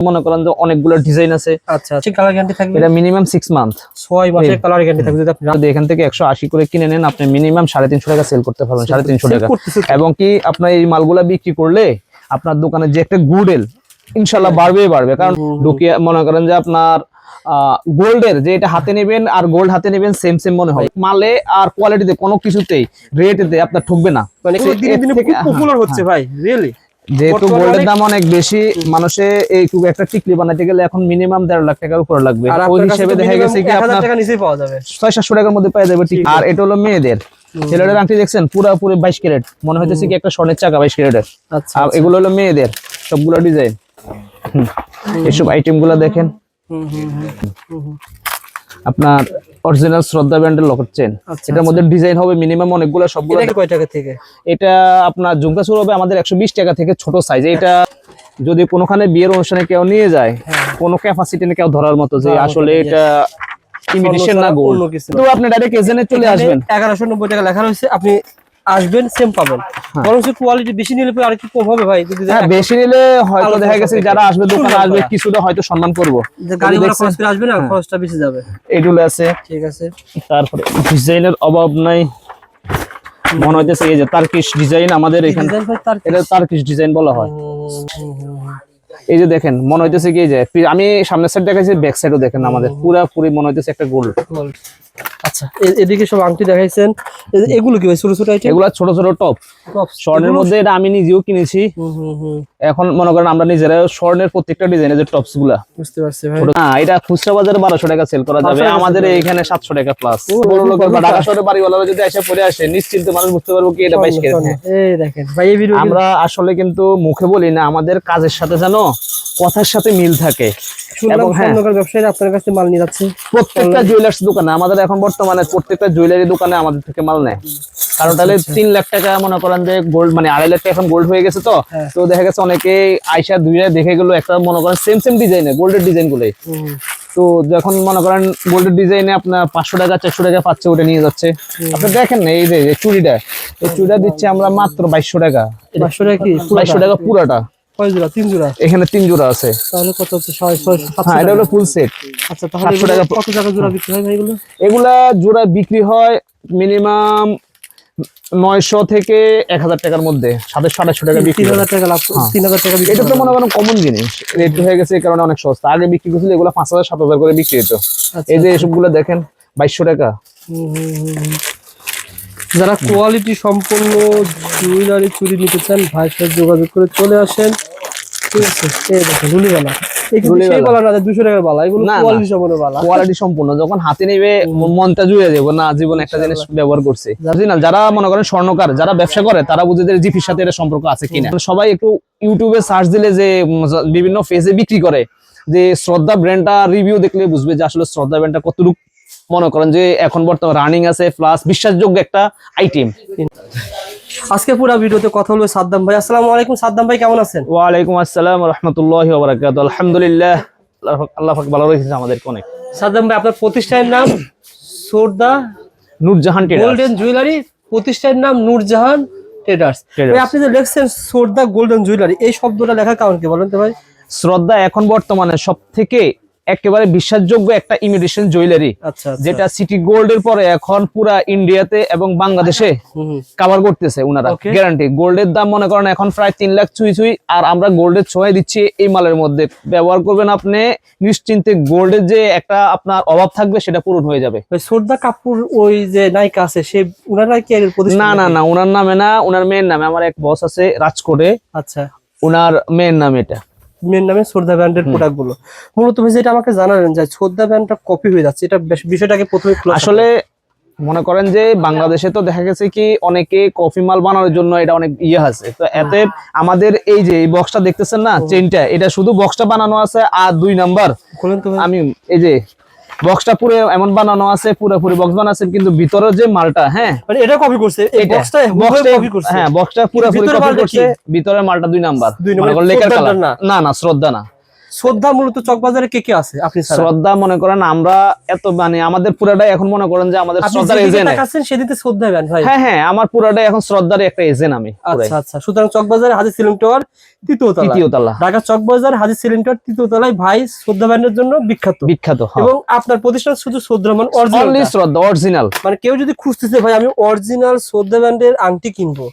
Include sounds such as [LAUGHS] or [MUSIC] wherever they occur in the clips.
মনে করেন যে অনেকগুলো ডিজাইন আছে। আচ্ছা আচ্ছা। কালার গ্যারান্টি থাকবে? এটা মিনিমাম মান্থ মাসের কালার গ্যারান্টি থাকবে যদি আপনি যদি এখান থেকে করে কিনে নেন আপনি মিনিমাম সাড়ে তিনশো টাকা সেল করতে পারবেন সাড়ে তিনশো Sell টাকা। এবং কি আপনার এই মালগুলা বিক্রি করলে আপনার দোকানে যে একটা গুডেল ইনশাল্লাহ বাড়বেই বাড়বে। কারণ। ঢুকিয়ে মনে করেন যে আপনার গোল্ডের যে এটা হাতে নেবেন আর গোল্ড হাতে নেবেন সেম সেম মনে হয়। মালে আর কোয়ালিটিতে কোনো কিছুতেই রেটেতে আপনার ঠকবে না। মানে দিনে দিনে এর থেকে- হ্যাঁ, পপুলার হচ্ছে ভাই রিয়েলি যেহেতু গোল্ডের দাম অনেক বেশি মানুষে এই খুব একটা টিকলি বানাতে গেলে এখন মিনিমাম দেড় লাখ টাকার উপর লাগবে। ওই হিসেবে দেখা গেছে কি আপনার টাকা নিচেই পাওয়া যাবে। ছয় সাতশো টাকার মধ্যে পেয়ে যাবে ঠিক আর এটা হলো মেয়েদের। ছেলেদের আংটি দেখছেন? পুরোপুরি বাইশ ক্যারেট। মনে হইতেছে কি একটা স্বর্ণের চাকা বাইশ ক্যারেটের। আচ্ছা আর এগুলো হলো মেয়েদের। সবগুলো ডিজাইন এসব আইটেমগুলো দেখেন। আপনার অরিজিনাল শ্রদ্ধা ব্র্যান্ডের লকেট চেন আচ্ছা, এটার মধ্যে ডিজাইন হবে মিনিমাম অনেকগুলো সবগুলো কয় টাকা থেকে? এটা আপনার ঝুমকা শুরু হবে আমাদের একশো বিশ টাকা থেকে ছোট সাইজ এটা যদি কোনোখানে বিয়ের অনুষ্ঠানে কেউ নিয়ে যায় কোনো ক্যাপাসিটি কেউ ধরার মতো যে আসলে এটা ইমিটেশন না গোল্ড। তো আপনি ডাইরেক্ট এজেন্টে চলে আসবেন। এগারোশো নব্বই টাকা লেখা রয়েছে। আপনি আসবেন সেম পাবেন। হ্যাঁ। বরং কোয়ালিটি বেশি নিলে পরে আরেকটু কম হবে ভাই হ্যাঁ বেশি নিলে হয়তো দেখা গেছে যারা আসবে দোকানে আসবে কিছুটা হয়তো সম্মান করব। যে গাড়ি খরচ করে আসবেন আর হ্যাঁ। খরচটা বেশি যাবে। এগুলো আছে। ঠিক আছে। তারপরে ডিজাইনের অভাব নাই। মনে হইতেছে এই যে তার্কিশ ডিজাইন আমাদের এখানে ডিজাইন তার এটা তার্কিশ ডিজাইন বলা হয়। এই যে দেখেন মনে হইতেছে কি যে আমি সামনের সাইড দেখাইছি ব্যাক সাইডও দেখেন আমাদের। পুরা পুরি মনে হইতেছে একটা গোল্ড। আচ্ছা এ- এদিকে সব আংটি দেখাইছেন। এগুলো কি ভাই ছোট ছোট আইটেম এগুলা ছোট ছোট টপ স্বর্ণের মধ্যে এটা আমি নিজেও কিনেছি। এখন মনে করেন আমরা নিজেরা স্বর্ণের প্রত্যেকটা ডিজাইনের যে টপসগুলা। বুঝতে পারছি ভাই। না এটা খুচরা বাজারে বারোশো টাকা সেল করা যাবে। আমাদের এখানে সাতশো টাকা প্লাস বড় লোকের বা ঢাকা শহরের বাড়িওয়ালারা যদি এসে পরে আসে নিশ্চিন্ত মানুষ বুঝতে পারব কি এটা বাইশ স্বর্ণ, কেজি এই দেখেন ভাই এই ভিডিও আমরা আসলে কিন্তু মুখে বলি না আমাদের কাজের সাথে জানো কথার সাথে মিল থাকে। এবং হ্যাঁ ব্যবসায়ীরা আপনার কাছে মাল নিয়ে যাচ্ছে। প্রত্যেকটা জুয়েলার্স দোকানে আমাদের এখন বর্তমানে প্রত্যেকটা জুয়েলারি দোকানে আমাদের থেকে মাল নেয়। কারণ তাহলে তিন লাখ টাকা মনে করেন যে গোল্ড মানে আড়াই লাখ টাকা এখন গোল্ড হয়ে গেছে তো। হ্যাঁ। তো দেখা গেছে অনেকে আইসা দুই দেখে গেলো একটা মনে করেন সেম সেম ডিজাইনে গোল্ডের ডিজাইন গুলোই। তো যখন মনে করেন গোল্ডের ডিজাইনে আপনার পাঁচশো টাকা চারশো টাকা পাচ্ছে ওটা নিয়ে যাচ্ছে। আপনি দেখেন না এই যে চুড়িটা এই চুড়িটা দিচ্ছে আমরা মাত্র বাইশশো টাকা। পাঁচশো টাকা কি? বাইশশো টাকা পুরাটা। কয় জোড়া? তিন জোড়া? এখানে তিন জোড়া আছে। তাহলে কত হচ্ছে? হ্যাঁ এটা হলো ফুল সেট আচ্ছা তাহলে টাকা কত টাকা জোড়া বিক্রি হয় ভাই এগুলা? জোড়া বিক্রি হয় মিনিমাম নয়শো থেকে এক হাজার টাকার মধ্যে। সাতাশশো আঠাশশো টাকা বিক্রি হাজার টাকা লাভ তিন হাজার টাকা এটা তো মনে করেন কমন জিনিস। রেট হয়ে গেছে এই কারণে অনেক সস্তা। আগে বিক্রি করছিল এগুলো পাঁচ হাজার সাত হাজার করে বিক্রি হতো আচ্ছা, এই যে এসবগুলো দেখেন বাইশশো টাকা। যারা কোয়ালিটি সম্পন্ন জুয়েলারি চুরি নিতে চান ভাইয়ের সাথে যোগাযোগ করে চলে আসেন। ঠিক আছে এই। বালা? যারা মনে করেন স্বর্ণকার যারা ব্যবসা করে তারা বুঝে যে জিপির সাথে এটা সম্পর্ক আছে কিনা। সবাই একটু ইউটিউবে সার্চ দিলে যে বিভিন্ন ফেজে বিক্রি করে যে শ্রদ্ধা ব্র্যান্ডটা রিভিউ দেখলে বুঝবে যে আসলে শ্রদ্ধা ব্র্যান্ডটা কতটুকু মনে করেন যে এখন বর্তমানে রানিং আছে প্লাস বিশ্বাসযোগ্য একটা আইটেম আজকে পুরো ভিডিওতে কথা বলব সাদ্দাম ভাই। আসসালামু আলাইকুম সাদ্দাম ভাই কেমন আছেন? ওয়ালাইকুম আসসালাম রহমতুল্লাহ বারাকাত আলহামদুলিল্লাহ। আল্লাহ পাক- ভালো রেখেছে আমাদেরকে অনেক। সাদ্দাম ভাই আপনার প্রতিষ্ঠানের নাম সোরদা নূরজাহান টেলার্স। গোল্ডেন জুয়েলারি প্রতিষ্ঠানের নাম নূরজাহান ট্রেডার্স ভাই আপনি যে লিখছেন সোরদা গোল্ডেন জুয়েলারি এই শব্দটা লেখার কারণ কি বলেন তো ভাই? শ্রদ্ধা এখন বর্তমানে সব থেকে একেবারে বিশ্বাসযোগ্য একটা ইমিটেশন জুয়েলারি আচ্ছা আচ্ছা। যেটা সিটি গোল্ডের পরে এখন পুরা ইন্ডিয়াতে এবং বাংলাদেশে। কাভার করতেছে উনারা Okay. গ্যারান্টি গোল্ডের দাম মনে করেন এখন প্রায় তিন লাখ ছুঁই ছুঁই আর আমরা গোল্ডের ছোঁয়াই দিচ্ছি এই মালের মধ্যে। ব্যবহার করবেন আপনি নিশ্চিন্তে গোল্ডের যে একটা আপনার অভাব থাকবে সেটা পূরণ হয়ে যাবে। সোরদা কাপুর ওই যে নায়িকা আছে সে উনারা কি এর না না না উনার নামে না উনার মেয়ের নামে। আমার এক বস আছে রাজকোটে। আচ্ছা। উনার মেয়ের নাম এটা। মেন নামে শ্রদ্ধা ব্র্যান্ডের প্রোডাক্টগুলো। মূলত ভাই যেটা আমাকে জানালেন যে শ্রদ্ধা ব্র্যান্ডটা কপি হয়ে যাচ্ছে এটা বিষয়টাকে প্রথমে আসলে মনে করেন যে বাংলাদেশে তো দেখা গেছে কি অনেকে কফি মাল বানানোর জন্য এটা অনেক ইয়ে আছে। তো এতে আমাদের এই যে এই বক্সটা দেখতেছেন না চেনটা এটা শুধু বক্সটা বানানো আছে আর দুই নাম্বার তো আমি এই যে বক্সটা পুরো এমন বানানো আছে পুরোপুরি বক্স বানাচ্ছে কিন্তু ভিতরে যে মালটা হ্যাঁ? মানে এটা কপি করছে। এই বক্সটা কপি করছে। হ্যাঁ বক্সটা পুরোপুরি কপি করছে ভিতরের মালটা দুই নাম্বার। দুই মনে নাম্বার, করেন লেকার কালার। না না শ্রদ্ধা না। শ্রদ্ধা মূলত চকবাজারে কে কে আছে? আপনি শ্রদ্ধা মনে করেন আমরা এত মানে আমাদের পুরাটাই এখন মনে করেন যে আমাদের শ্রদ্ধার এজেন্ট তাকাচ্ছেন সেদিকে শ্রদ্ধা ব্যান ভাই হ্যাঁ হ্যাঁ আমার পুরাটাই এখন শ্রদ্ধার একটা এজেন্ট আমি আচ্ছা আচ্ছা। সুতরাং চকবাজারে হাজির সিলিং টাওয়ার তৃতীয় তলা তৃতীয় তলা। ঢাকা চকবাজার হাজির সিলিং টাওয়ার তৃতীয় তলায় ভাই শ্রদ্ধা ব্যান্ডের জন্য বিখ্যাত। বিখ্যাত হ্যাঁ। এবং আপনার প্রতিষ্ঠান শুধু শ্রদ্ধা মানে অরিজিনাল শ্রদ্ধা অরিজিনাল মানে কেউ যদি খুঁজতেছে ভাই আমি অরিজিনাল শ্রদ্ধা ব্যান্ডের আংটি কিনবো।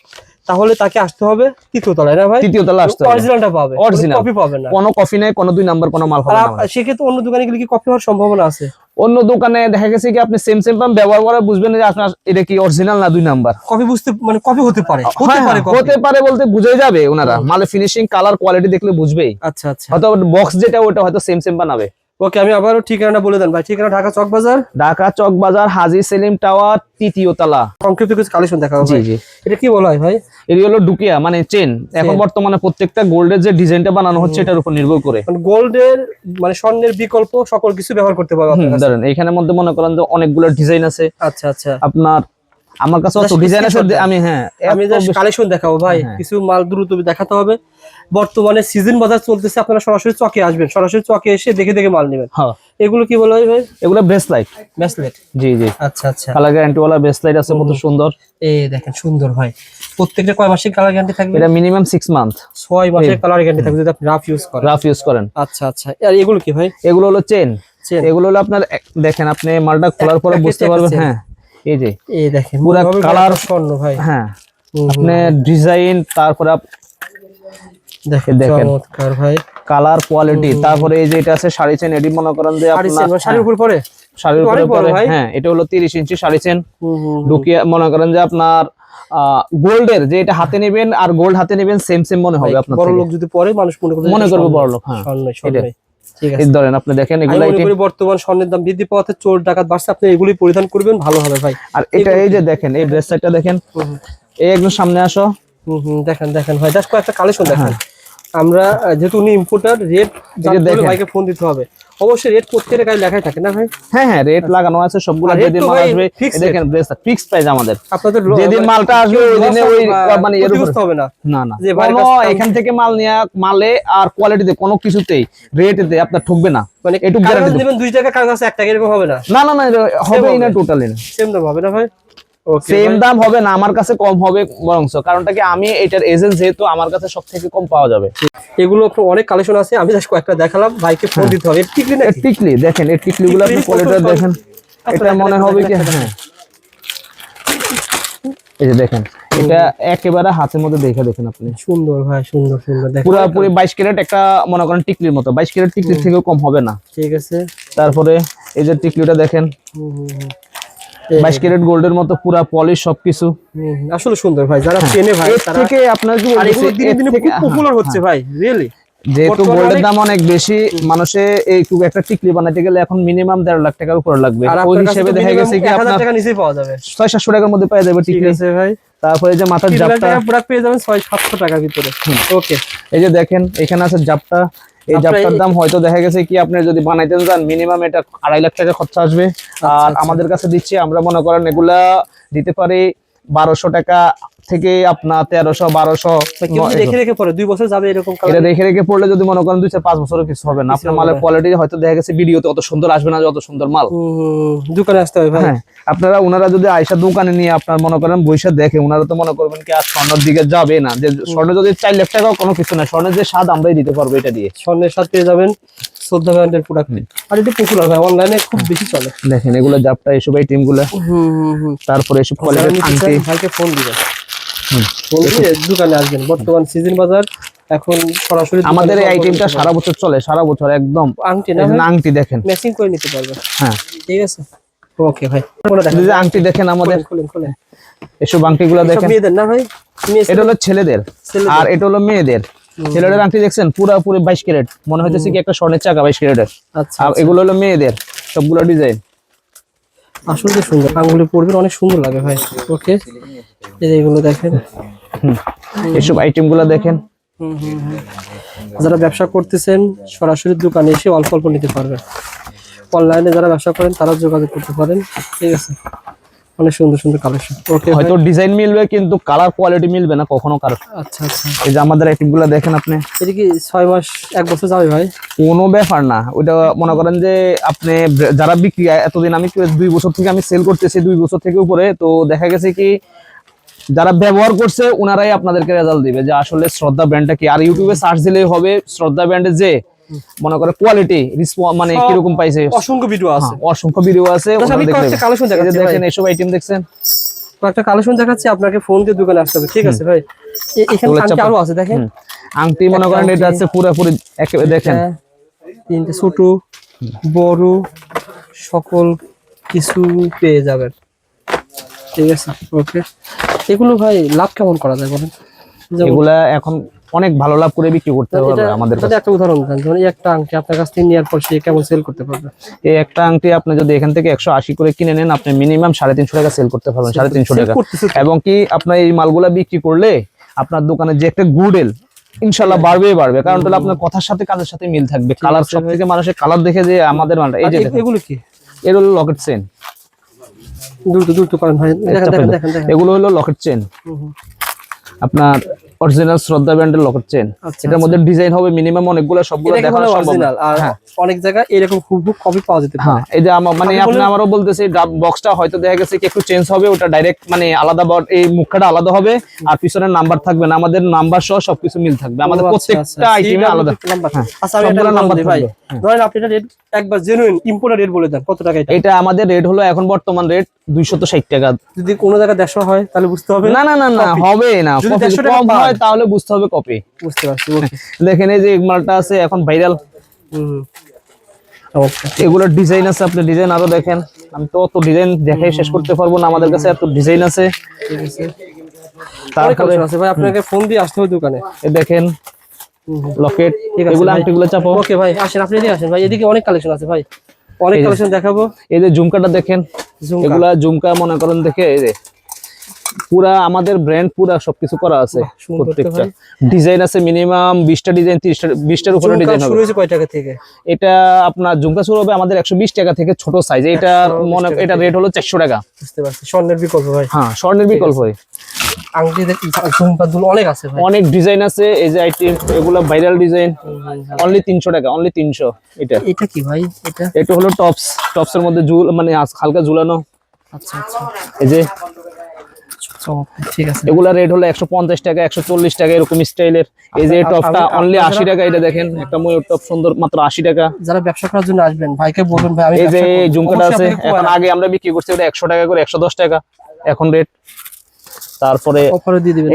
তাহলে তাকে আসতে হবে তৃতীয় তলায় না ভাই? তৃতীয় তলা আসতে হবে। অরিজিনালটা পাবে Original। কপি পাবে না। কোনো কফি নেই কোনো দুই নাম্বার কোনো মাল হবে না। সেক্ষেত্রে অন্য দোকানে গেলে কি কপি হওয়ার সম্ভাবনা আছে? অন্য দোকানে দেখা গেছে কি আপনি সেম সেম পাম্প ব্যবহার করে বুঝবেন যে আপনার এটা কি অরিজিনাল না দুই নাম্বার কপি বুঝতে মানে কপি হতে পারে হতে হ্যাঁ, পারে হ্যাঁ, হতে পারে বলতে বুঝেই যাবে ওনারা। মালে ফিনিশিং কালার কোয়ালিটি দেখলে বুঝবেই। আচ্ছা আচ্ছা। হয়তো বক্স যেটা ওটা হয়তো সেম সেম বানাবে। ওকে আমি আবারও ঠিকানাটা বলে দেন ভাই। ঠিকানা ঢাকা চক বাজার? ঢাকা চক বাজার হাজি সেলিম টাওয়ার তৃতীয় তলা। সংক্ষিপ্ত কিছু কালেকশন দেখাবো জি জি। এটা কি বলা হয় ভাই? এটি হলো ডুকিয়া মানে চেন এখন বর্তমানে প্রত্যেকটা গোল্ডের যে ডিজাইনটা বানানো হচ্ছে এটার উপর নির্ভর করে। মানে গোল্ডের মানে স্বর্ণের বিকল্প সকল কিছু ব্যবহার করতে পারব হুম, আপনার কাছে। ধরেন এখানের মধ্যে মনে করেন যে অনেকগুলো ডিজাইন আছে। আচ্ছা আচ্ছা। আপনার আমার কাছে অত ডিজাইন আছে আমি হ্যাঁ আমি জাস্ট কালেকশন দেখাবো ভাই হ্যাঁ। কিছু মাল দ্রুত দেখাতে হবে। বর্তমানে সিজন বাজার চলতেছে আপনারা সরাসরি চকে আসবেন। সরাসরি চকে এসে দেখে দেখে মাল নেবেন। হ্যাঁ। এগুলো কি বলা হয় ভাই? এগুলো ব্রেসলাইট ব্যাসলেট জি জি। আচ্ছা আচ্ছা। কালার গ্যারান্টি ওয়ালা ব্রেসলাইট আছে কত সুন্দর। এই দেখেন সুন্দর ভাই। প্রত্যেকটা কয় মাসের কালার গ্যারান্টি থাকবে? এটা মিনিমাম সিক্স মান্থ ছয় মাসের কালার গ্যারান্টি থাকবে যদি আপনি রাফ ইউজ করেন। রাফ ইউজ করেন। আচ্ছা আচ্ছা। আর এগুলো কি ভাই? এগুলো হলো চেন এগুলো হলো আপনার দেখেন আপনি মালটা খোলার পরে বুঝতে পারবেন হ্যাঁ। এই যে এই দেখেন পুরা একটা স্বর্ণ ভাই। হ্যাঁ আপনি ডিজাইন তারপরে দেখেন দেখেন। চমৎকার ভাই। কালার কোয়ালিটি তারপরে এই যে এটা আছে শাড়ি চেন এটি মনে করেন যে আপনার শাড়ির উপর পরে? হ্যাঁ, শাড়ির এটা উপরে পরে হ্যাঁ এটা হলো তিরিশ ইঞ্চি শাড়ি চেন। ঢুকিয়ে মনে করেন যে আপনার গোল্ডের যে এটা হাতে নেবেন আর গোল্ড হাতে নেবেন সেম সেম মনে হবে আপনার বড় লোক যদি পরে মানুষ মনে করবে মনে করবে বড় লোক, হ্যাঁ। এই ধরেন আপনি দেখেন এগুলো মনে বর্তমান স্বর্ণের দাম বৃদ্ধি পাওয়াতে চোর ডাকাত বাড়ছে আপনি এগুলি পরিধান করবেন ভালো হবে ভাই। আর এটা এই যে দেখেন এই ব্রেসলেটটা দেখেন। এই একদম সামনে আসো। হুম, হুম, দেখেন দেখেন ভাই জাস্ট কয়েকটা কালেকশন দেখেন। আমরা যেহেতু উনি ইম্পোর্টার রেট। ভাইকে ফোন দিতে হবে। অবশ্যই রেট প্রত্যেকের গায়ে লেখাই থাকে না ভাই? হ্যাঁ হ্যাঁ রেট লাগানো আছে সবগুলো যেদিন মাল আসবে দেখেন ড্রেস ফিক্স প্রাইস আমাদের। আপনাদের যেদিন মালটা আসবে ওই দিনে ওই মানে এর উপর হবে না। না না। যে দাম- এখান থেকে মাল নেওয়া মালে আর কোয়ালিটিতে কোনো কিছুতেই রেটেতে আপনার ঠকবে না। মানে একটু গ্যারান্টি নেবেন দুই টাকা কাগজ আছে এক টাকা এরকম হবে না। না না না হবেই না। টোটালি না সেম দাম হবে না ভাই? সেম দাম হবে না আমার কাছে কম হবে বরংস কারণটা কি? আমি এটার এজেন্ট যেহেতু আমার কাছে সব থেকে কম পাওয়া যাবে। এগুলো অনেক কালেকশন আছে আমি জাস্ট কয়েকটা দেখালাম ভাইকে ফোন দিতে হবে। টিকলি নাকি? টিকলি দেখেন এই টিকলি গুলো আপনি কোয়ালিটি দেখেন। আচ্ছা, এটা মনে হবে কি? হ্যাঁ। এই যে দেখেন এটা একেবারে হাতের মধ্যে দেখে দেখেন আপনি। সুন্দর ভাই সুন্দর সুন্দর দেখেন। পুরোপুরি বাইশ ক্যারেট একটা মনে করেন টিকলির মতো। বাইশ ক্যারেট টিকলির থেকেও কম হবে না। ঠিক আছে। তারপরে এই যে টিকলিটা দেখেন। হুম, হুম, হুম। এই- বাইশ ক্যারেট গোল্ডের মতো পুরা পলিশ সবকিছু। হুম, হুম, আসলে সুন্দর ভাই যারা চেনে ভাই তারা থেকে আপনার কি আর এগুলো দিনে দিনে খুব পপুলার হ্যাঁ, হচ্ছে ভাই রিয়েলি যেহেতু গোল্ডের দাম অনেক বেশি মানুষে এই খুব একটা টিকলি বানাতে গেলে এখন মিনিমাম দেড় লাখ টাকার উপর লাগবে। ওই হিসেবে দেখা গেছে কি আপনার টাকা নিচেই পাওয়া যাবে। ছয় সাতশো টাকার মধ্যে পেয়ে যাবে ঠিক টিকলি। আছে ভাই। তারপরে যে মাথার জাপটা পেয়ে যাবেন ছয় সাতশো টাকার ভিতরে। ওকে এই যে দেখেন এখানে আছে জাপটা। এই জাপটার দাম হয়তো দেখা গেছে কি আপনি যদি বানাইতে চান মিনিমাম এটা আড়াই লাখ টাকা খরচা আসবে। আর আমাদের কাছে দিচ্ছি আমরা মনে করেন এগুলা দিতে পারি বারোশো টাকা থেকে আপনার তেরোশো বারোশো রেখে রেখে পরে দুই বছর যাবে এরকম এটা রেখে রেখে পড়লে যদি মনে করেন দুই চার পাঁচ বছরও কিছু হবে না। আপনার মালের কোয়ালিটি হয়তো দেখা গেছে ভিডিওতে অত সুন্দর আসবে না যত সুন্দর মাল। দোকানে আসতে হবে হ্যাঁ আপনারা ওনারা যদি আয়সা দোকানে নিয়ে আপনার মনে করেন বৈশা দেখে ওনারা তো মনে করবেন কি আর স্বর্ণের দিকে যাবে না। যে স্বর্ণ যদি চার লাখ টাকাও কোনো কিছু না স্বর্ণের যে স্বাদ আমরাই দিতে পারব এটা দিয়ে। স্বর্ণের স্বাদ পেয়ে যাবেন। শ্রদ্ধা ব্র্যান্ডের প্রোডাক্ট আর এটা পপুলার ভাই অনলাইনে খুব বেশি চলে। দেখেন এগুলো জাপটা এসব এই তারপরে এসব ভাইকে ফোন দিবেন। ফোন দিয়ে দোকানে আসবেন। বর্তমান সিজন বাজার এখন সরাসরি আমাদের এই আইটেমটা সারা বছর চলে সারা বছর একদম। আংটি না আংটি দেখেন। ম্যাচিং করে নিতে পারবে। হ্যাঁ। ঠিক আছে? ওকে ভাই। যে আংটি দেখেন আমাদের। খুলেন খুলেন। এসব আংটি গুলো দেখেন। মেয়েদের না ভাই? এটা হলো ছেলেদের। আর এটা হলো মেয়েদের। ছেলেদের আংটি দেখছেন? পুরোপুরি বাইশ ক্যারেট। মনে হইতেছে কি একটা স্বর্ণের চাকা বাইশ ক্যারেটের। আচ্ছা আর এগুলো হলো মেয়েদের সবগুলো ডিজাইন। আসলে সুন্দর। আঙ্গুলে পড়বেন অনেক সুন্দর লাগে ভাই। ওকে। এই যে এগুলো দেখেন। এসব আইটেমগুলো দেখেন। যারা ব্যবসা করতেছেন সরাসরি দোকানে এসে অল্প অল্প নিতে পারবেন। অনলাইনে যারা ব্যবসা করেন তারা যোগাযোগ করতে পারেন। ঠিক আছে। অনেক সুন্দর সুন্দর কালেকশন ওকে হয়তো ডিজাইন মিলবে কিন্তু কালার কোয়ালিটি মিলবে না কখনো কারও আচ্ছা আচ্ছা। এই যে আমাদের আইটেমগুলো দেখেন আপনি। এটা কি ছয় মাস এক বছর যাবে ভাই? কোনো ব্যাপার না। ওইটা মনে করেন যে আপনি যারা বিক্রি এতদিন আমি দুই বছর থেকে আমি সেল করতেছি দুই বছর থেকে উপরে তো দেখা গেছে কি যারা ব্যবহার করছে ওনারাই আপনাদেরকে রেজাল্ট দিবে যে আসলে শ্রদ্ধা ব্র্যান্ডটা কি। আর ইউটিউবে সার্চ দিলেই হবে শ্রদ্ধা ব্র্যান্ডের যে মনে করে কোয়ালিটি মানে কীরকম পাইছে অসংখ্য ভিডিও আছে। হ্যাঁ, অসংখ্য ভিডিও আছে আচ্ছা, কয়েকটা কালেকশন দেখেন এসব আইটেম দেখছেন? একটা কালেকশন দেখাচ্ছি আপনাকে ফোন দিয়ে দোকানে আসতে হবে ঠিক আছে ভাই? এখানে আরও আছে দেখেন। আংটি মনে করেন এটা আছে পুরোপুরি একেবারে দেখেন। তিনটে ছোট বড় সকল কিছু পেয়ে যাবেন। ঠিক আছে ওকে। এগুলো ভাই লাভ কেমন করা যায় বলেন? এগুলা এখন অনেক ভালো লাভ করে বিক্রি করতে পারবে আমাদের কাছে। একটা উদাহরণ দেন এই একটা আংটি আপনার কাছ থেকে নেওয়ার পর সে কেমন সেল করতে পারবে? এই একটা আংটি আপনি যদি এখান থেকে একশো আশি করে কিনে নেন আপনি মিনিমাম সাড়ে তিনশো টাকা সেল করতে পারবেন সাড়ে তিনশো Sell টাকা। এবং কি আপনার এই মালগুলা বিক্রি করলে আপনার দোকানে যে একটা গুডেল ইনশাল্লাহ বাড়বে বাড়বে। কারণ তাহলে আপনার কথার সাথে কাজের সাথে মিল থাকবে। কালার সব থেকে মানুষের কালার দেখে যে আমাদের মালটা এই আর যে এগুলো কি? এর হলো লকেট চেন দ্রুত দ্রুত করেন ভাই। দেখেন দেখেন এগুলো হলো লকেট চেন। আপনার অরিজিনাল শ্রদ্ধা ব্র্যান্ডের লকেট চেন আচ্ছা, এটার মধ্যে ডিজাইন হবে মিনিমাম অনেকগুলো সবগুলো দেখানো সম্ভব অরিজিনাল আর হ্যাঁ। অনেক জায়গায় এরকম হুবহু কপি পাওয়া যেতে পারে। হ্যাঁ এই যে আমার মানে আপনি আমারও বলতেছি বক্সটা হয়তো দেখা গেছে একটু চেঞ্জ হবে ওটা ডাইরেক্ট মানে আলাদা এই মুখটা আলাদা হবে আর পিছনের নাম্বার থাকবে না। আমাদের নাম্বার সহ সবকিছু মিল থাকবে। আমাদের আচ্ছা, প্রত্যেকটা আচ্ছা। আইটেমে আলাদা। নাম্বার। হ্যাঁ, আচ্ছা আমি একটা নাম্বার ভাই। ধরেন আপনি এটা রেট একবার জেনুইন ইম্পোর্টের রেট বলে দেন কত টাকা এটা? এটা আমাদের রেট হলো এখন বর্তমান রেট দুইশত ষাট টাকা। যদি কোনো জায়গায় দেড়শো হয় তাহলে বুঝতে হবে। না না না না হবে না। যদি Copy 150 টাকা কম হয় তাহলে বুঝতে হবে কপি বুঝতে পারছি দেখেন এই যে মালটা আছে এখন ভাইরাল এগুলোর ডিজাইন আছে আপনি ডিজাইন আরও দেখেন। আমি তো অত ডিজাইন দেখাই শেষ করতে পারব না আমাদের কাছে এত ডিজাইন আছে। আছে। তারপরে আছে। ভাই আপনাকে ফোন দিয়ে আসতে হবে দোকানে। দেখেন। লকেট এগুলো। আংটিগুলো চাপো। ওকে ভাই আসেন আপনি এদিকে আসেন। ভাই এদিকে অনেক কালেকশন আছে ভাই। অনেক কালেকশন দেখাবো। এই যে ঝুমকাটা দেখেন। এগুলা ঝুমকা মনে করেন দেখে এই যে পুরা আমাদের ব্র্যান্ড পুরা সবকিছু করা আছে প্রত্যেকটা। ডিজাইন আছে মিনিমাম বিশটা ডিজাইন ত্রিশটা বিশটার উপরে ডিজাইন শুরু হবে। হয়েছে কয় টাকা থেকে? এটা আপনার ঝুমকা শুরু হবে আমাদের একশো বিশ টাকা থেকে ছোট সাইজ এটা মনে এটা রেট হলো চারশো টাকা। বুঝতে পারছি। স্বর্ণের বিকল্প ভাই। হ্যাঁ স্বর্ণের বিকল্প। হয় আংটি ঝুমকা দুল অনেক আছে ভাই। অনেক ডিজাইন আছে এই যে আইটেম এগুলো ভাইরাল ডিজাইন অনলি তিনশো টাকা অনলি তিনশো এটা। এটা কি ভাই? এটা? এটা হলো টপস টপসের মধ্যে ঝুল মানে হালকা ঝুলানো। আচ্ছা আচ্ছা। এই যে ঠিক আছে। এগুলা রেট হলো একশো পঞ্চাশ টাকা একশো চল্লিশ টাকা এরকম স্টাইলের এই যে টপটা অনলি আপনারা- আশি টাকা এটা দেখেন একটা ময়ূর টপ সুন্দর মাত্র আশি টাকা। যারা ব্যবসা করার জন্য আসবেন ভাইকে বলবেন ভাই আমি এই যে ঝুমকাটা আছে এখন আগে আমরা বিক্রি করছি ওটা একশো টাকা করে একশো দশ টাকা। এখন রেট তারপরে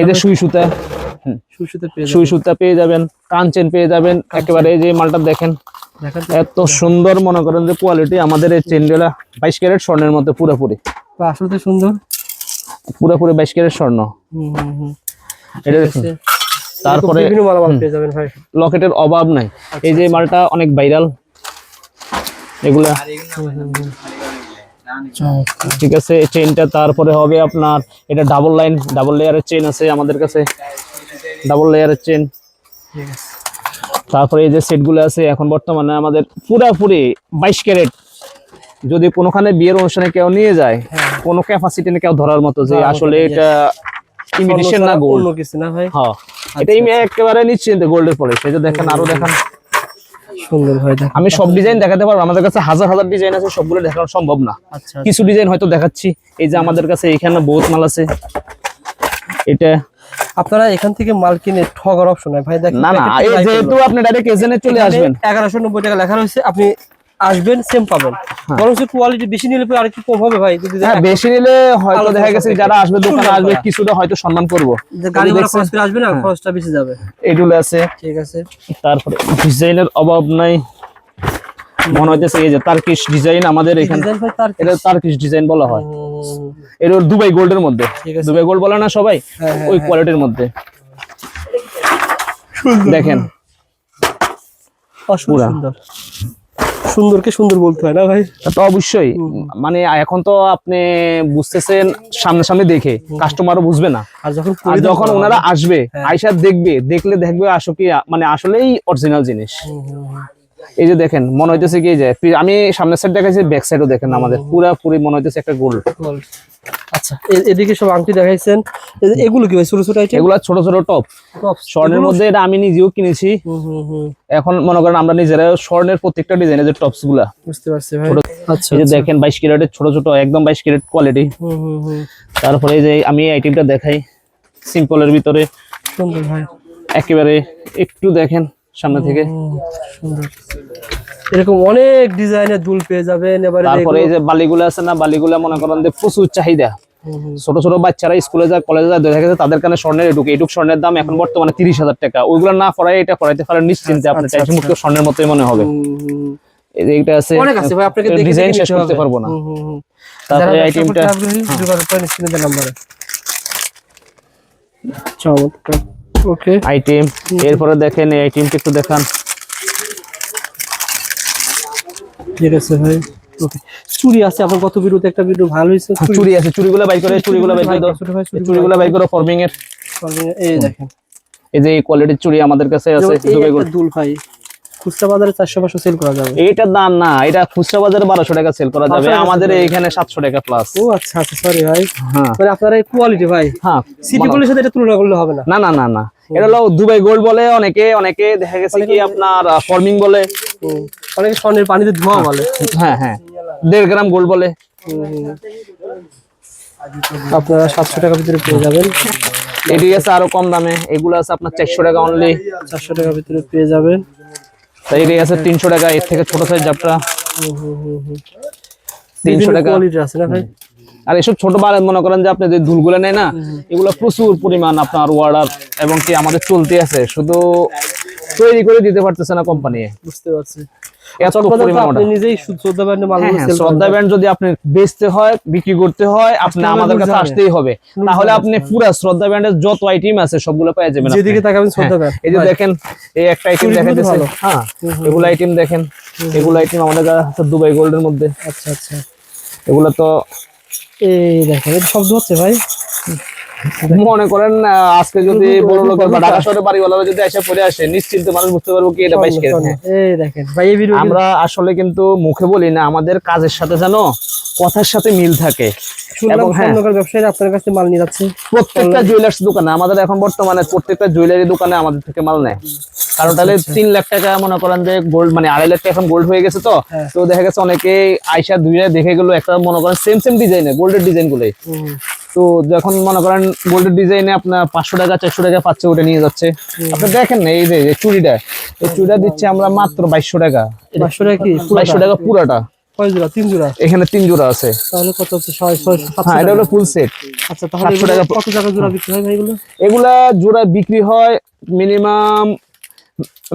যে সুই সুতা। সুই সুতা পেয়ে যাবেন কাঞ্চেন পেয়ে যাবেন একেবারে এই যে মালটা দেখেন। এত সুন্দর মনে করেন যে কোয়ালিটি আমাদের এই চেনগুলা বাইশ ক্যারেট স্বর্ণের মধ্যে পুরোপুরি। আসলে সুন্দর। পুরোপুরি বাইশ ক্যারেট স্বর্ণ। এটা দেখুন। তারপরে লকেটের অভাব নাই। আচ্ছা, এই যে মালটা অনেক ভাইরাল এগুলা চমৎকার। ঠিক আছে চেনটা তারপরে হবে আপনার এটা ডাবল লাইন ডাবল লেয়ারের চেন আছে আমাদের কাছে। ডাবল লেয়ারের চেন তারপরে এই যে সেটগুলো আছে এখন বর্তমানে আমাদের পুরাপুরি বাইশ ক্যারেট। যদি কোনোখানে বিয়ের অনুষ্ঠানে কেউ নিয়ে যায় কোনো ক্যাপাসিটি নেই কেউ ধরার মতো যে আসলে এটা ইমিটেশন না গোল্ড কিছু না ভাই। হ্যাঁ। এটা ইমি একেবারে নিশ্চিন্তে গোল্ডের পরে যে দেখেন আরও দেখান। সুন্দর ভাই আমি সব ডিজাইন দেখাতে পারব। আমাদের কাছে হাজার হাজার ডিজাইন আছে সবগুলো দেখানো সম্ভব না। আচ্ছা কিছু ডিজাইন হয়তো দেখাচ্ছি। এই যে আমাদের কাছে এখানে বহুত মাল আছে। এটা আপনারা এখান থেকে মাল কিনে ঠগার অপশন নাই। ভাই দেখেন না না যেহেতু আপনি ডাইরেক্ট এজেন্টে চলে আসবেন। এগারোশো নব্বই টাকা লেখা রয়েছে। আপনি আসবেন সেম পাবেন। হ্যাঁ। বরং কোয়ালিটি বেশি নিলে পরে আরেকটু কম হবে ভাই হ্যাঁ বেশি নিলে হয়তো দেখা গেছে যারা আসবে দোকানে আসবে। কিছুটা হয়তো সম্মান করব। গাড়ি? খরচ করে আসবে না খরচটা বেশি যাবে। এগুলো আছে। ঠিক আছে। তারপরে ডিজাইনের অভাব নাই। মনে হইতেছে এই যে তার্কিশ ডিজাইন আমাদের এখানে ডিজাইন তার এটা তার্কিশ ডিজাইন বলা হয়। এটা দুবাই গোল্ডের মধ্যে। দুবাই গোল্ড বলে না সবাই? হ্যাঁ, হ্যাঁ, ওই কোয়ালিটির মধ্যে। দেখেন। সুন্দর। সুন্দরকে সুন্দর বলতে হয় না ভাই? তো অবশ্যই। মানে এখন তো আপনি বুঝতেছেন সামনে সামনে দেখে কাস্টমারও বুঝবে না। আর যখন যখন ওনারা আসবে হ্যাঁ। আয়সা দেখবে দেখলে দেখবে আসো কি মানে আসলেই অরিজিনাল জিনিস। এই যে দেখেন মনে হইতেছে কি যে আমি সামনের সাইড দেখাইছি ব্যাক সাইডও দেখেন আমাদের। পুরা পুরি মনে হইতেছে একটা গোল্ড গোল্ড আচ্ছা। এদিকে সব আংটি দেখাইছেন। এগুলো কি ভাই? ছোট ছোট আইটেম এগুলা ছোট ছোট টপ স্বর্ণের মধ্যে এটা আমি নিজেও কিনেছি। এখন মনে করেন আমরা নিজেরা স্বর্ণের প্রত্যেকটা ডিজাইনের যে টপসগুলা। বুঝতে পারছি ভাই। আচ্ছা এই যে দেখেন বাইশ ক্যারেটের ছোট ছোট একদম বাইশ ক্যারেট কোয়ালিটি তারপরে এই যে আমি আইটেমটা দেখাই। সিম্পলের ভিতরে। সুন্দর ভাই। একেবারে একটু দেখেন সামনে থেকে। সুন্দর। এরকম অনেক ডিজাইনের দুল পেয়ে যাবেন এবারে তারপরে এই যে বালিগুলো আছে না বালিগুলো মনে করেন যে প্রচুর চাহিদা। ছোট ছোট বাচ্চারা স্কুলে যায় কলেজে যায় দেখা গেছে তাদের কানে স্বর্ণের এটুকু এটুক স্বর্ণের দাম এখন বর্তমানে তিরিশ হাজার টাকা। ওইগুলো না পড়াই এটা পড়াইতে পারেন নিশ্চিন্তে আপনার আচ্ছা, মুক্ত স্বর্ণের মতোই মনে হবে। হুম, হুম। এই এইটা আছে অনেক আছে ভাই আপনাকে ডিজাইন শেষ করতে পারব না। হুম, হুম, হুম। তারপরে আইটেমটা যোগাযোগ করেন স্ক্রিনে নাম্বারে। চমৎকার। ওকে। আইটেম এরপরে দেখেন এই আইটেমটা একটু দেখান। ঠিক আছে ভাই। ওকে চুড়ি আছে আপনার গত ভিডিওতে একটা ভিডিও ভালো হয়েছে চুড়ি। চুড়ি আছে বাই করে বাই করে দাও। বাই করে। ফর্মিং এর। এই দেখেন। এই যে এই কোয়ালিটির চুড়ি আমাদের কাছে আছে দুল ভাই খুচরা বাজারে চারশো পাঁচশো সেল করা যাবে। এইটার দাম না এটা খুচরা বাজারে বারোশো টাকা সেল করা যাবে আমাদের সাতশো টাকা প্লাস ও আচ্ছা আচ্ছা সরি ভাই। হ্যাঁ। মানে আপনার এই কোয়ালিটি ভাই। হ্যাঁ সিটি গোল্ডের সাথে এটা তুলনা করলে হবে না। না না না এটা হলো দুবাই গোল্ড বলে অনেকে অনেকে দেখা গেছে কি আপনার ফর্মিং বলে। অনেকে স্বর্ণের পানিতে ধোঁয়া বলে। হ্যাঁ হ্যাঁ। দেড় গ্রাম গোল্ড বলে। আপনারা সাতশো টাকার ভিতরে পেয়ে যাবেন। এটি আছে আরও কম দামে। এগুলো আছে আপনার চারশো টাকা অনলি চারশো টাকার ভিতরে পেয়ে যাবেন। তাই এটি আছে তিনশো টাকা। এর থেকে ছোট সাইজ জাপটা। তিনশো টাকা। আছে না ভাই? আর এসব ছোট বাল মনে করেন যে আপনি যে ধুলগুলো নেয় না এগুলো প্রচুর পরিমাণ আপনার অর্ডার এবং কি আমাদের চলতে আছে। শুধু তৈরি করে দিতে পারতেছে না কোম্পানি বুঝতে পারছি। ব্র্যান্ডের হ্যাঁ হ্যাঁ যদি আপনি বেচতে হয় বিক্রি করতে হয় আপনি আমাদের কাছে আসতেই হবে। তাহলে আপনি পুরো শ্রদ্ধা ব্যান্ডের যত আইটেম আছে সবগুলো পেয়ে যাবেন আপনি। যেদিকে তাকাবেন শ্রদ্ধা হ্যাঁ, এই যে দেখেন এই একটা আইটেম। হ্যাঁ এগুলো আইটেম দেখেন। এগুলো আইটেম আমাদের কাছে দুবাই গোল্ডের মধ্যে। আচ্ছা আচ্ছা। এগুলো তো এই দেখেন শব্দ হচ্ছে ভাই। মনে করেন আজকে যদি [LAUGHS] বড় লোকের বা। ঢাকা শহরে বাড়িওয়ালারা যদি এসে পড়ে আসে নিশ্চিন্তে মানুষ বুঝতে পারব কি এটা বাইশ কেজি এই দেখেন ভাই এই ভিডিও আমরা আসলে কিন্তু মুখে বলি না আমাদের কাজের সাথে জানো কথার সাথে মিল থাকে। হ্যাঁ স্বর্ণকার ব্যবসায়ীরা আপনার কাছে মাল নিয়ে যাচ্ছে। প্রত্যেকটা জুয়েলার্স দোকানে আমাদের এখন বর্তমানে প্রত্যেকটা জুয়েলারি দোকানে আমাদের থেকে মাল নেয়। কারণ তাহলে তিন লাখ টাকা মনে করেন যে গোল্ড মানে আড়াই লাখ টাকা এখন গোল্ড হয়ে গেছে তো। হ্যাঁ। তো দেখা গেছে অনেকে আইসা দুইটা দেখে গেলো একটা মনে করেন সেম সেম ডিজাইনে গোল্ডের ডিজাইন গুলোই। তো যখন মনে করেন গোল্ডের ডিজাইনে আপনার পাঁচশো টাকা চারশো টাকা পাচ্ছে ওটা নিয়ে যাচ্ছে। আপনি দেখেন না এই যে চুড়িটা এই চুড়িটা দিচ্ছে আমরা মাত্র বাইশশো টাকা। পাঁচশো টাকা কি? বাইশশো টাকা পুরাটা। এখানে তিন জোড়া আছে। তাহলে কত হচ্ছে? হ্যাঁ এটা হলো ফুল সেট আচ্ছা তাহলে সাতশো এগুলো টাকা কত টাকা জোড়া বিক্রি হয় এগুলা? জোড়া বিক্রি হয় মিনিমাম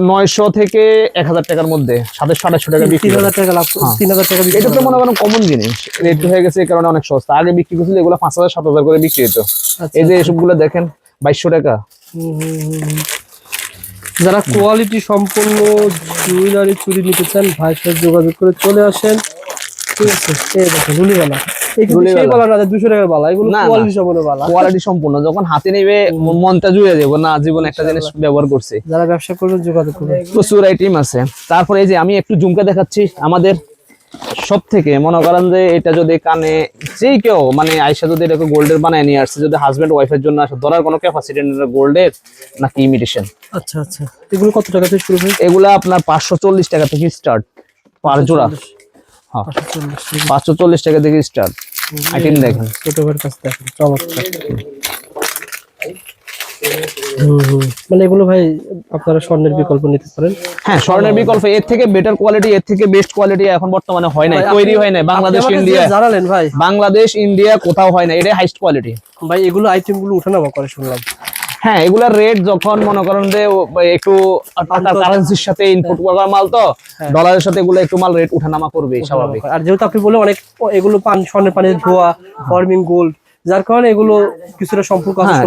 নয়শো থেকে এক হাজার টাকার মধ্যে সাতাশশো আঠাশশো টাকা বিক্রি হাজার টাকা লাভ তিন হাজার টাকা এটা তো মনে করেন কমন জিনিস। রেট হয়ে গেছে এই কারণে অনেক সস্তা। আগে বিক্রি করছিল এগুলো পাঁচ হাজার সাত হাজার করে বিক্রি হতো আচ্ছা, এই যে এসবগুলো দেখেন বাইশশো টাকা। যারা কোয়ালিটি সম্পন্ন জুয়েলারি চুরি নিতে চান ভাইয়ের সাথে যোগাযোগ করে চলে আসেন। ঠিক আছে এই দেখেন রুলিবালা এই কিন্তু সেই রুলিবালা। বালা না দুশো টাকার বালা এগুলো না, না। কোয়ালিটি সম্পন্ন বালা। কোয়ালিটি সম্পূর্ণ। যখন হাতে নিবে মনটা জুড়ে দেবো না জীবন একটা জিনিস ব্যবহার করছে। যারা ব্যবসা করবেন যোগাযোগ করবেন প্রচুর আইটেম আছে। তারপরে এই যে আমি একটু জুমকা দেখাচ্ছি আমাদের সব থেকে মনে করেন যে এটা যদি কানে যেই কেউ মানে আয়সা যদি এটাকে গোল্ডের বানায় নিয়ে আসছে যদি হাজবেন্ড ওয়াইফের জন্য আসে ধরার কোনো ক্যাপাসিটি নেই গোল্ডের নাকি ইমিটেশন আচ্ছা আচ্ছা। এগুলো কত টাকা থেকে শুরু হয়? এগুলা আপনার পাঁচশো চল্লিশ টাকা থেকে স্টার্ট পার জোড়া। হ্যাঁ পাঁচশো চল্লিশ টাকা থেকে স্টার্ট আইটেম দেখেন। ছোট ভাইয়ের কাছে দেখেন চমৎকার। মানে এগুলো ভাই আপনারা স্বর্ণের বিকল্প নিতে পারেন। হ্যাঁ স্বর্ণের বিকল্প এর থেকে বেটার কোয়ালিটি এর থেকে বেস্ট কোয়ালিটি এখন বর্তমানে হয় নাই তৈরি হয় নাই। বাংলাদেশ ইন্ডিয়া জানালেন ভাই। বাংলাদেশ ইন্ডিয়া কোথাও হয় না এটাই হাইস্ট কোয়ালিটি ভাই এগুলো আইটেমগুলো উঠানামা করে শুনলাম। হ্যাঁ এগুলার রেট যখন মনে করেন যে একটু কারেন্সির সাথে ইনপুট করা মাল তো হ্যাঁ। ডলারের সাথে এগুলো একটু মাল রেট উঠানামা করবে স্বাভাবিক। আর যেহেতু আপনি বলে অনেক এগুলো পান স্বর্ণের পানির ধোয়া ফর্মিং গোল্ড যার কারণে এগুলো কিছুটা সম্পর্ক হ্যাঁ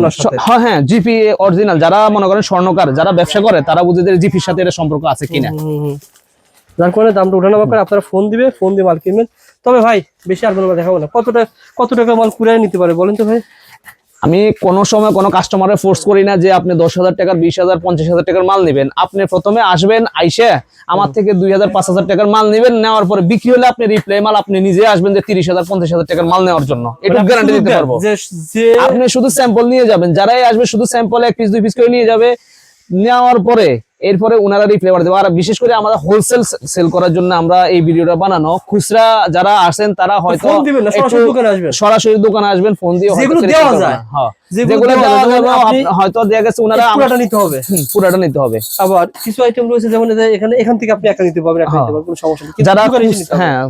হ্যাঁ হ্যাঁ জিপি অরিজিনাল যারা মনে করেন স্বর্ণকার যারা ব্যবসা করে তারা বুঝে যে জিপির সাথে এর সম্পর্ক আছে কিনা। যার কারণে দামটা উঠানামা করে আপনারা ফোন দিবে ফোন দিয়ে মাল কিনবেন। তবে ভাই বেশি আর বলব দেখাবো না। কত টাকা কত টাকা মাল কুড়াই নিতে পারে বলেন তো ভাই? আমি কোনো সময় কোনো কাস্টমারে ফোর্স করি না যে আপনি দশ হাজার টাকার বিশ হাজার পঞ্চাশ হাজার টাকার মাল নেবেন। আপনি প্রথমে আসবেন আইসে আমার থেকে দুই হাজার পাঁচ হাজার টাকার মাল নেবেন নেওয়ার পরে বিক্রি হলে আপনি রিপ্লাই মাল আপনি নিজে আসবেন যে তিরিশ হাজার পঞ্চাশ হাজার টাকার মাল নেওয়ার জন্য। এটা গ্যারান্টি দিতে পারব। আপনি শুধু স্যাম্পল নিয়ে যাবেন। যারাই আসবে শুধু স্যাম্পল এক পিস দুই পিস করে নিয়ে যাবে। নেওয়ার পরে এরপরে ওনারা ফ্লেভার দেবো আর বিশেষ করে আমাদের হোলসেল সেল করার জন্য আমরা এই ভিডিওটা বানানো খুচরা যারা আসেন তারা হয়তো সরাসরি দোকানে আসবেন ফোন দিয়ে হয়তো দেওয়া। হ্যাঁ। গেছে ওনারা পুরাটা নিতে হবে পুরাটা নিতে হবে আবার কিছু আইটেম রয়েছে যেমন এখানে এখান থেকে আপনি একটা নিতে পারবেন একটা হ্যাঁ। নিতে পারবেন কোনো সমস্যা নেই যারা। হ্যাঁ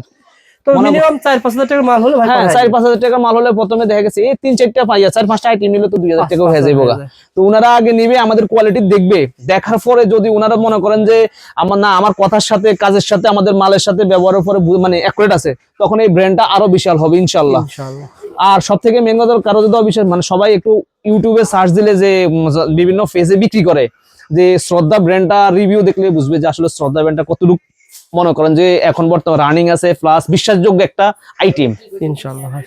তো মিনিমাম চার পাঁচ হাজার টাকার মাল হলে ভাই হ্যাঁ পাঠায় চার দিন। পাঁচ হাজার টাকা মাল হলে প্রথমে দেখা গেছে এই তিন চারটা পাইয়া চার পাঁচটা আইটেম নিলে তো দুই হাজার পাঁচ টাকা যাবে হাজার গা। যায়। তো ওনারা আগে নিবে আমাদের কোয়ালিটি দেখবে দেখার পরে যদি ওনারা মনে করেন যে আমার না আমার কথার সাথে কাজের সাথে আমাদের মালের সাথে ব্যবহারের পরে মানে অ্যাকুরেট আছে তখন এই ব্র্যান্ডটা আরও বিশাল হবে ইনশাল্লাহ ইনশাআল্লাহ আর সব থেকে মেন কথা কারও যদি অবিশ্বাস মানে সবাই একটু ইউটিউবে সার্চ দিলে যে বিভিন্ন ফেজে বিক্রি করে যে শ্রদ্ধা ব্র্যান্ডটা রিভিউ দেখলে বুঝবে যে আসলে শ্রদ্ধা ব্র্যান্ডটা কতটুকু মনে করেন যে এখন বর্তমানে রানিং আছে প্লাস বিশ্বাসযোগ্য একটা আইটেম ইনশাআল্লাহ। ভাই